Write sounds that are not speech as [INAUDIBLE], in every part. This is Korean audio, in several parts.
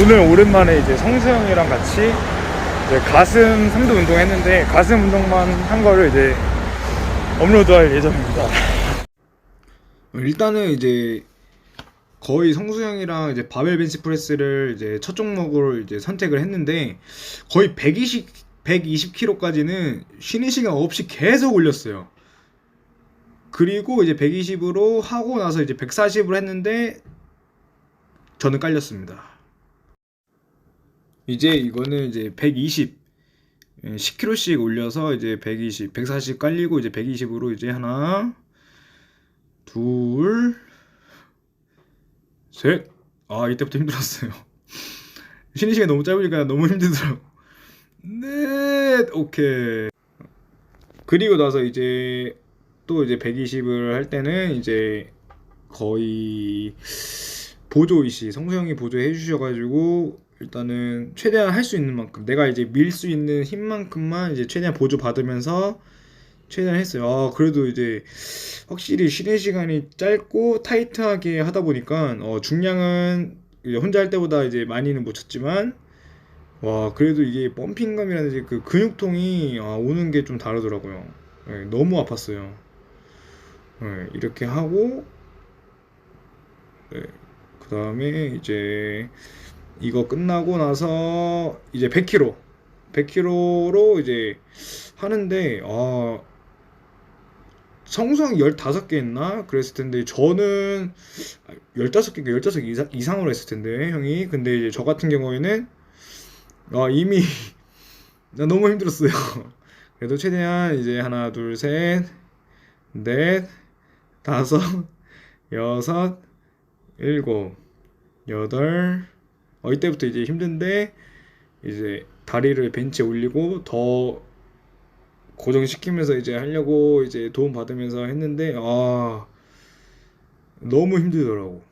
오늘 오랜만에 이제 성수 형이랑 같이 이제 가슴 3두 운동 했는데 가슴 운동만 한 거를 이제 업로드할 예정입니다. 일단은 이제 거의 성수 형이랑 이제 바벨 벤치 프레스를 이제 첫 종목으로 이제 선택을 했는데 거의 120 120kg까지는 쉬는 시간 없이 계속 올렸어요. 그리고 이제 120으로 하고 나서 이제 140으로 했는데 저는 깔렸습니다. 이제 이거는 이제 120 10kg씩 올려서 이제 120, 140 깔리고 이제 120으로 이제 하나, 둘, 셋. 아, 이때부터 힘들었어요. [LAUGHS] 쉬는 시간이 너무 짧으니까 너무 힘들더라고. 넷. 오케이. 그리고 나서 이제 또 이제 120을 할 때는 이제 거의 보조이시 성수형이 보조해 주셔가지고 일단은 최대한 할 수 있는 만큼 내가 이제 밀 수 있는 힘만큼만 이제 최대한 보조 받으면서 최대한 했어요. 아 그래도 이제 확실히 쉬는 시간이 짧고 타이트하게 하다 보니까 어, 중량은 혼자 할 때보다 이제 많이는 못 쳤지만 와 그래도 이게 펌핑감이라든지 그 근육통이 아, 오는 게 좀 다르더라고요. 예, 너무 아팠어요. 예, 이렇게 하고 그 다음에 이제 이거 끝나고 나서 이제 100kg 100kg로 이제 하는데 아 성수형 15개 했나? 그랬을 텐데 저는 15개, 15개 이상, 이상으로 했을 텐데 형이 근데 이제 저 같은 경우에는 아 이미 [LAUGHS] 나 너무 힘들었어요 [LAUGHS] 그래도 최대한 이제 하나 둘 셋 넷 다섯 여섯 일곱 여덟 어 이때부터 이제 힘든데 이제 다리를 벤치에 올리고 더 고정시키면서 이제 하려고 이제 도움 받으면서 했는데 아 너무 힘들더라고.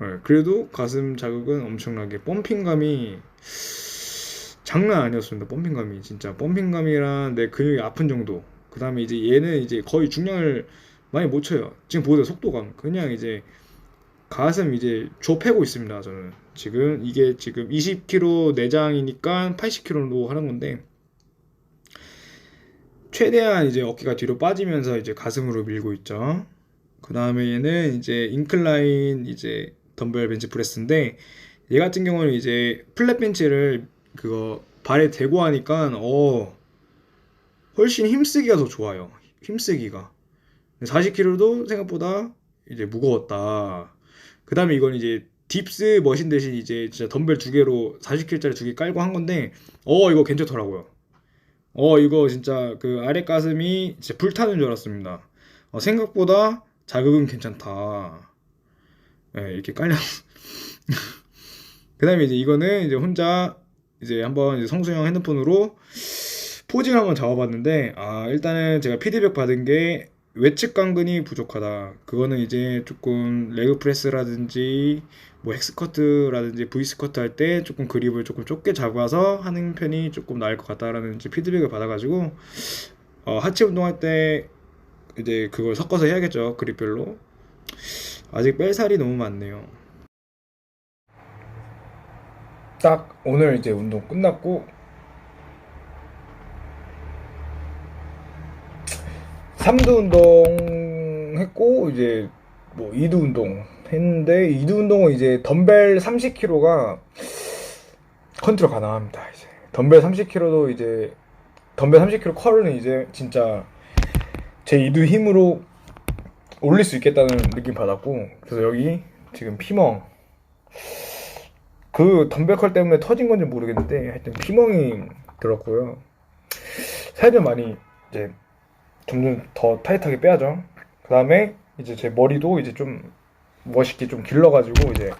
네, 그래도 가슴 자극은 엄청나게 펌핑감이 장난 아니었습니다. 펌핑감이 진짜 펌핑감이랑 내 근육이 아픈 정도. 그 다음에 이제 얘는 이제 거의 중량을 많이 못 쳐요. 지금 보세요 속도감. 그냥 이제 가슴 이제 좁히고 있습니다. 저는 지금 이게 지금 20kg 내장이니까 80kg로 하는 건데 최대한 이제 어깨가 뒤로 빠지면서 이제 가슴으로 밀고 있죠. 그 다음에 얘는 이제 인클라인 이제 덤벨 벤치 프레스인데 얘 같은 경우는 이제 플랫 벤치를 그거 발에 대고 하니까 어 훨씬 힘쓰기가 더 좋아요. 힘쓰기가 40kg도 생각보다 이제 무거웠다. 그 다음에 이건 이제 딥스 머신 대신 이제 진짜 덤벨 두 개로 40kg짜리 두 개 깔고 한 건데 어 이거 괜찮더라고요. 어 이거 진짜 그 아래 가슴이 진짜 불타는 줄 알았습니다. 어, 생각보다 자극은 괜찮다. 네, 이렇게 깔려. [LAUGHS] 그 다음에 이제 이거는 이제 혼자 이제 한번 이제 성수형 핸드폰으로 포징을 한번 잡아봤는데 아 일단은 제가 피드백 받은 게 외측 강근이 부족하다. 그거는 이제 조금 레그 프레스라든지 뭐 헥스커트라든지 V스커트 할 때 조금 그립을 조금 좁게 잡아서 하는 편이 조금 나을 것 같다라는 피드백을 받아가지고 어, 하체 운동할 때 이제 그걸 섞어서 해야겠죠 그립별로 아직 뺄 살이 너무 많네요. 딱 오늘 이제 운동 끝났고 3두 운동 했고 이제 뭐 2두 운동 했는데 2두 운동은 이제 덤벨 30kg가 컨트롤 가능합니다. 이제 덤벨 30kg도 이제 덤벨 30kg 컬은 이제 진짜 제 2두 힘으로 올릴 수 있겠다는 느낌 받았고 그래서 여기 지금 피멍 그 덤벨 컬 때문에 터진 건지 모르겠는데 하여튼 피멍이 들었고요. 살좀 많이 이제 점점 더 타이트하게 빼야죠. 그 다음에 이제 제 머리도 이제 좀 멋있게 좀 길러가지고 이제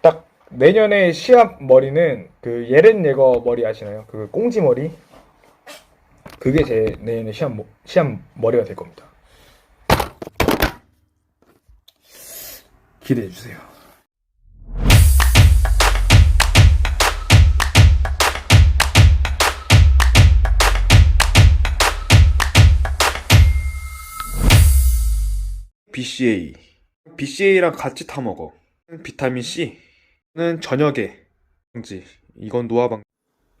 딱 내년에 시합 머리는 그 예렌 예거 머리 아시나요? 그 꽁지 머리. 그게 제 내년에 시합 머- 시합 머리가 될 겁니다. 기대해 주세요. BCA. BCA랑 같이 타먹어. 비타민 C. 는 저녁에 방지. 이건 노화방.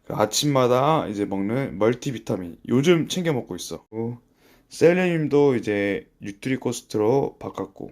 그 아침마다 이제 먹는 멀티비타민 요즘 챙겨 먹고 있어. 셀레늄도 이제 뉴트리코스트로 바꿨고.